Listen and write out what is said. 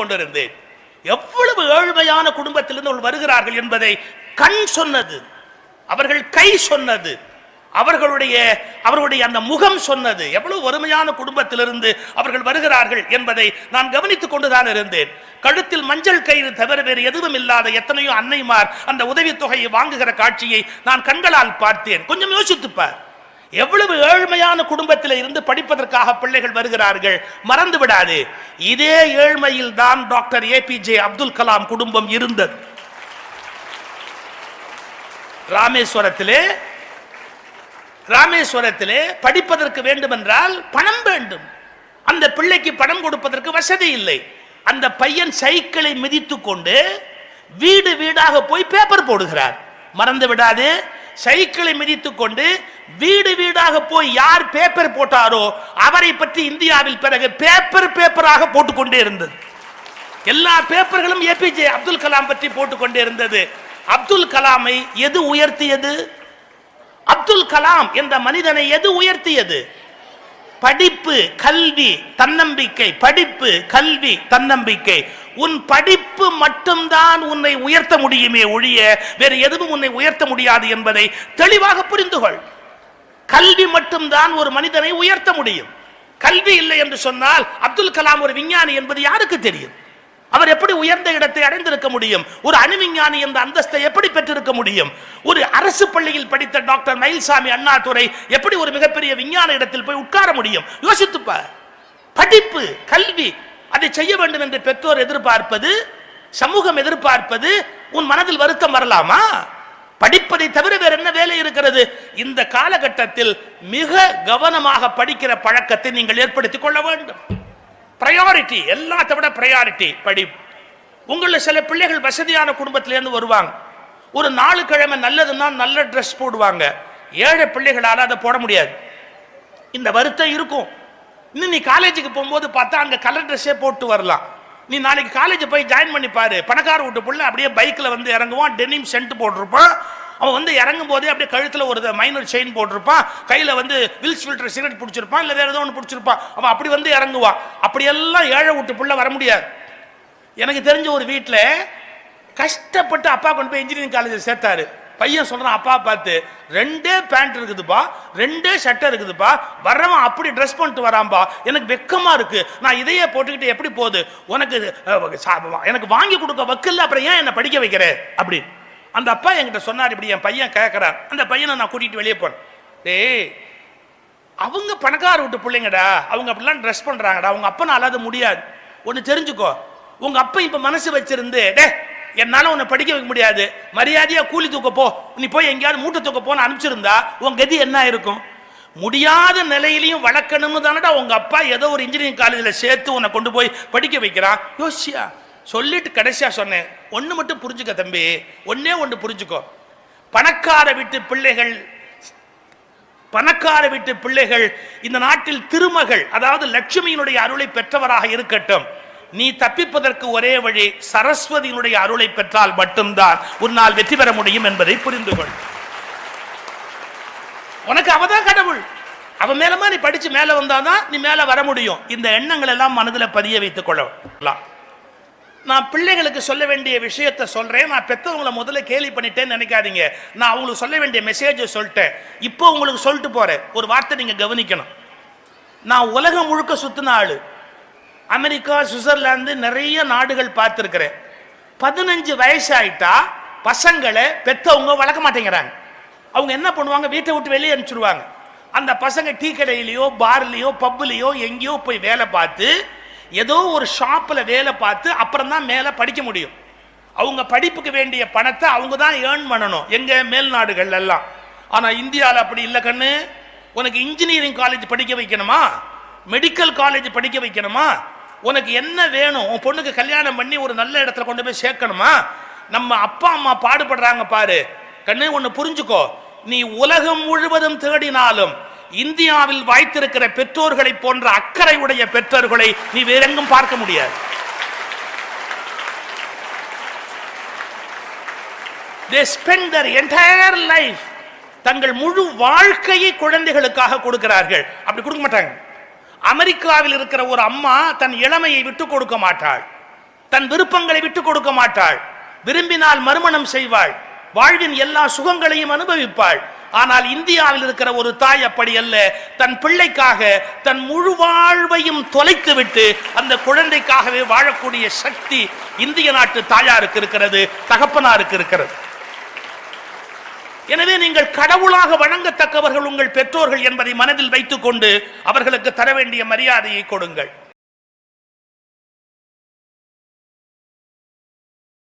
கொண்டிருந்தேன். எவ்வளவு ஏழ்மையான குடும்பத்திலிருந்து அவர்கள் வருகிறார்கள் என்பதை கண் சொன்னது அவர்கள் கை சொன்னது அவர்களுடைய அவர்களுடைய அந்த முகம் சொன்னது எவ்வளவு வறுமையான குடும்பத்திலிருந்து அவர்கள் வருகிறார்கள் என்பதை நான் கவனித்துக் கொண்டுதான் இருந்தேன். கழுத்தில் மஞ்சள் கயிறு தவிர வேறு எதுவும் இல்லாத எத்தனையோ அன்னைமார் அந்த உதவித்தொகையை வாங்குகிற காட்சியை நான் கண்களால் பார்த்தேன். கொஞ்சம் யோசித்துப்பார் எவ்வளவு ஏழ்மையான குடும்பத்தில் இருந்து படிப்பதற்காக பிள்ளைகள் வருகிறார்கள் மறந்து விடாது. இதே ஏழ்மையில் தான் doctor A P J Abdul Kalam குடும்பம் இருந்தது. ராமேஸ்வரத்திலே ராமேஸ்வரத்திலே படிப்பதற்கு வேண்டுமென்றால் பணம் வேண்டும். அந்த பிள்ளைக்கு பணம் கொடுப்பதற்கு வசதி இல்லை. அந்த பையன் சைக்கிளை மிதித்து கொண்டு வீடு வீடாக போய் பேப்பர் போடுகிறார். மறந்து விடாது சைக்கிளை மிதித்து கொண்டு வீடு வீடாக போய் யார் பேப்பர் போட்டாரோ அவரை பற்றி இந்தியாவில் பிறகு பேப்பர் பேப்பராக போட்டுக்கொண்டே இருந்தது. எல்லா பேப்பர்களும் ஏபிஜே அப்துல் கலாம் பற்றி போட்டுக்கொண்டே இருந்தது. அப்துல் கலாமை எது உயர்த்தியது? அப்துல் கலாம் என்ற மனிதனை எது உயர்த்தியது? படிப்பு கல்வி தன்னம்பிக்கை படிப்பு கல்வி தன்னம்பிக்கை. உன் படிப்பு மட்டும்தான் உன்னை உயர்த்த முடியுமே ஒழிய வேறு எதுவும் உன்னை உயர்த்த முடியாது என்பதை தெளிவாக புரிந்து கொள் கல்வி மட்டும்தான் ஒரு மனிதனை உயர்த்த முடியும். கல்வி இல்லை என்று சொன்னால் அப்துல் கலாம் ஒரு விஞ்ஞானி என்பது யாருக்கு தெரியும்? அவர் எப்படி உயர்ந்த இடத்தை அடைந்திருக்க முடியும்? ஒரு அணுவிஞ்ஞானி என்ற அந்தஸ்தை எப்படி பெற்றிருக்க முடியும்? ஒரு அரசு பள்ளியில் படித்த டாக்டர் மயில்சாமி அண்ணாதுரை எப்படி ஒரு மிகப்பெரிய விஞ்ஞான இடத்தில் போய் உட்கார முடியும்? யோசித்துப்ப படிப்பு கல்வி அதை செய்ய வேண்டும் என்று பெற்றோர் எதிர்பார்ப்பது சமூகம் எதிர்பார்ப்பது உன் மனதில் வருத்தம் வரலாமா? படிப்பதை தவிர வேற என்ன வேலை இருக்கிறது? இந்த காலகட்டத்தில் மிக கவனமாக படிக்கிற பழக்கத்தை நீங்கள் ஏற்படுத்திக் கொள்ள வேண்டும். ப்ரையாரிட்டி எல்லாத்தை விட ப்ரையாரிட்டி படி. உங்களில் சில பிள்ளைகள் வசதியான குடும்பத்திலேருந்து வருவாங்க. ஒரு நாலு கிழமை நல்லதுன்னா நல்ல ட்ரெஸ் போடுவாங்க. ஏழை பிள்ளைகளால் அதை போட முடியாது. இந்த வருத்தம் இருக்கும். இன்னும் நீ காலேஜுக்கு போகும்போது பார்த்தா அங்கே கலர் ட்ரெஸ்ஸே போட்டு வரலாம். நீ நாளைக்கு காலேஜ் போய் ஜாயின் பண்ணி பாரு. பணக்கார வீட்டு புள்ள அப்படியே பைக்கில் வந்து இறங்குவான். டெனிம் சென்ட் போட்டிருப்பான். அவன் வந்து இறங்கும் போதே அப்படியே கழுத்தில் ஒரு மைனர் செயின் போட்டிருப்பான். கையில் வந்து வில்ஸ் ஃபில்டர் சிகரெட் பிடிச்சிருப்பான். இல்லை வேறு ஏதோ ஒன்று பிடிச்சிருப்பான். அவன் அப்படி வந்து இறங்குவான். அப்படியெல்லாம் ஏழை வீட்டு புள்ள வர முடியாது. எனக்கு தெரிஞ்ச ஒரு வீட்டில் கஷ்டப்பட்டு அப்பா கொண்டு போய் இன்ஜினியரிங் காலேஜில் சேர்த்தாரு. பையன் சொல்றான் அப்பா பார்த்து ரெண்டே பேண்ட் இருக்குதுப்பா ரெண்டே ஷர்ட்டை இருக்குதுப்பா வர்றவன் அப்படி ட்ரெஸ் பண்ணிட்டு வரான்பா எனக்கு வெக்கமா இருக்கு. நான் இதையே போட்டுக்கிட்டு எப்படி போகுது? உனக்கு சா- எனக்கு வாங்கி கொடுக்க வக்கில்ல அப்புறம் ஏன் என்னை படிக்க வைக்கிற? அப்படி. அந்த அப்பா என்கிட்ட சொன்னார் இப்படி என் பையன் கேட்கறான் அந்த பையனை நான் கூட்டிட்டு வெளியே போனேன் டேய் அவங்க பணக்கார வீட்டு பிள்ளைங்கடா அவங்க அப்படிலாம் ட்ரெஸ் பண்றாங்கடா அவங்க அப்பனால அது முடியாது. ஒன்று தெரிஞ்சுக்கோ. உங்க அப்பா இப்ப மனசு வச்சிருந்து டே என்னால உன்னை படிக்க வைக்க முடியாது. மரியாதையா கூலி தூக்க போ. நீ போய் எங்கேயாவது மூட்டை தூக்க போன்னு அனுப்பிச்சிருந்தா உன் கதி என்ன இருக்கும் முடியாத நிலையிலையும் வளர்க்கணும்னு தானடா உங்க அப்பா ஏதோ ஒரு இன்ஜினியரிங் காலேஜில் சேர்த்து உன்னை கொண்டு போய் படிக்க வைக்கிறான். யோசியா சொல்லிட்டு கடைசியா சொன்னேன். ஒன்று மட்டும் புரிஞ்சுக்க தம்பி. ஒன்னே ஒன்று புரிஞ்சுக்கோ. பணக்கார வீட்டு பிள்ளைகள் பணக்கார வீட்டு பிள்ளைகள் இந்த நாட்டில் திருமகள் அதாவது லட்சுமியினுடைய அருளை பெற்றவராக இருக்கட்டும். நீ தப்பிப்பதற்கு ஒரே வழி சரஸ்வதியினுடைய அருளை பெற்றால் மட்டும்தான் உன்னால் வெற்றி பெற முடியும் என்பதை புரிந்து கொள். உனக்கு அவதான் கடவுள். அவன் மேலமா நீ படிச்சு மேல வந்தாதான் நீ மேல வர முடியும். இந்த எண்ணங்கள் எல்லாம் மனதில் பதிய வைத்துக் கொள்ளலாம். நான் பிள்ளைகளுக்கு சொல்ல வேண்டிய விஷயத்தை சொல்றேன். நான் பெற்றவங்களை முதல்ல கேலி பண்ணிட்டேன்னு நினைக்காதீங்க. நான் அவங்களுக்கு சொல்ல வேண்டிய மெசேஜை சொல்லிட்டேன். இப்போ உங்களுக்கு சொல்லிட்டு போறேன். ஒரு வார்த்தை நீங்க கவனிக்கணும். நான் உலகம் முழுக்க சுத்தின ஆளு. அமெரிக்கா சுவிட்சர்லாந்து நிறைய நாடுகள் பார்த்துருக்கிறேன். பதினஞ்சு வயசு ஆயிட்டா பசங்களை பெற்றவங்க வளர்க்க மாட்டேங்கிறாங்க. அவங்க என்ன பண்ணுவாங்க? வீட்டை விட்டு வெளியே அனுப்பிச்சிடுவாங்க. அந்த பசங்க டீ கடையிலையோ பார்லையோ பப்புலையோ எங்கேயோ போய் வேலை பார்த்து ஏதோ ஒரு ஷாப்பில் வேலை பார்த்து அப்புறம் தான் மேலே படிக்க முடியும். அவங்க படிப்புக்கு வேண்டிய பணத்தை அவங்க தான் ஏர்ன் பண்ணணும் எங்கள் மேல் நாடுகள் எல்லாம். இந்தியாவில் அப்படி இல்லை கண்ணு. உனக்கு இன்ஜினியரிங் காலேஜ் படிக்க வைக்கணுமா? மெடிக்கல் காலேஜ் படிக்க வைக்கணுமா? உனக்கு என்ன வேணும்? உன் பொண்ணுக்கு கல்யாணம் பண்ணி ஒரு நல்ல இடத்துல கொண்டு போய் சேர்க்கணுமா? நம்ம அப்பா அம்மா பாடுபடுறாங்க பாரு. கண்ணு ஒன்று புரிஞ்சுக்கோ. நீ உலகம் முழுவதும் தேடினாலும் இந்தியாவில் வாய்த்திருக்கிற பெற்றோர்களை போன்ற அக்கறை உடைய பெற்றோர்களை நீ வேறெங்கும் பார்க்க முடியாது. They spend their entire life தங்கள் முழு வாழ்க்கையை குழந்தைகளுக்காக கொடுக்கிறார்கள். அப்படி கொடுக்க மாட்டாங்க. அமெரிக்காவில் இருக்கிற ஒரு அம்மா தன் இளமையை விட்டு கொடுக்க மாட்டாள். தன் விருப்பங்களை விட்டு கொடுக்க மாட்டாள். விரும்பினால் மறுமணம் செய்வாள். வாழ்வின் எல்லா சுகங்களையும் அனுபவிப்பாள். ஆனால் இந்தியாவில் இருக்கிற ஒரு தாய் அப்படி அல்ல. தன் பிள்ளைக்காக தன் முழு வாழ்வையும் தொலைத்து விட்டு அந்த குழந்தைக்காகவே வாழக்கூடிய சக்தி இந்திய நாட்டு தாயாருக்கு இருக்கிறது தகப்பனாருக்கு இருக்கிறது. எனவே நீங்கள் கடவுளாக வணங்கத்தக்கவர்கள் உங்கள் பெற்றோர்கள் என்பதை மனதில் வைத்துக்கொண்டு அவர்களுக்கு தர வேண்டிய மரியாதையை கொடுங்கள்.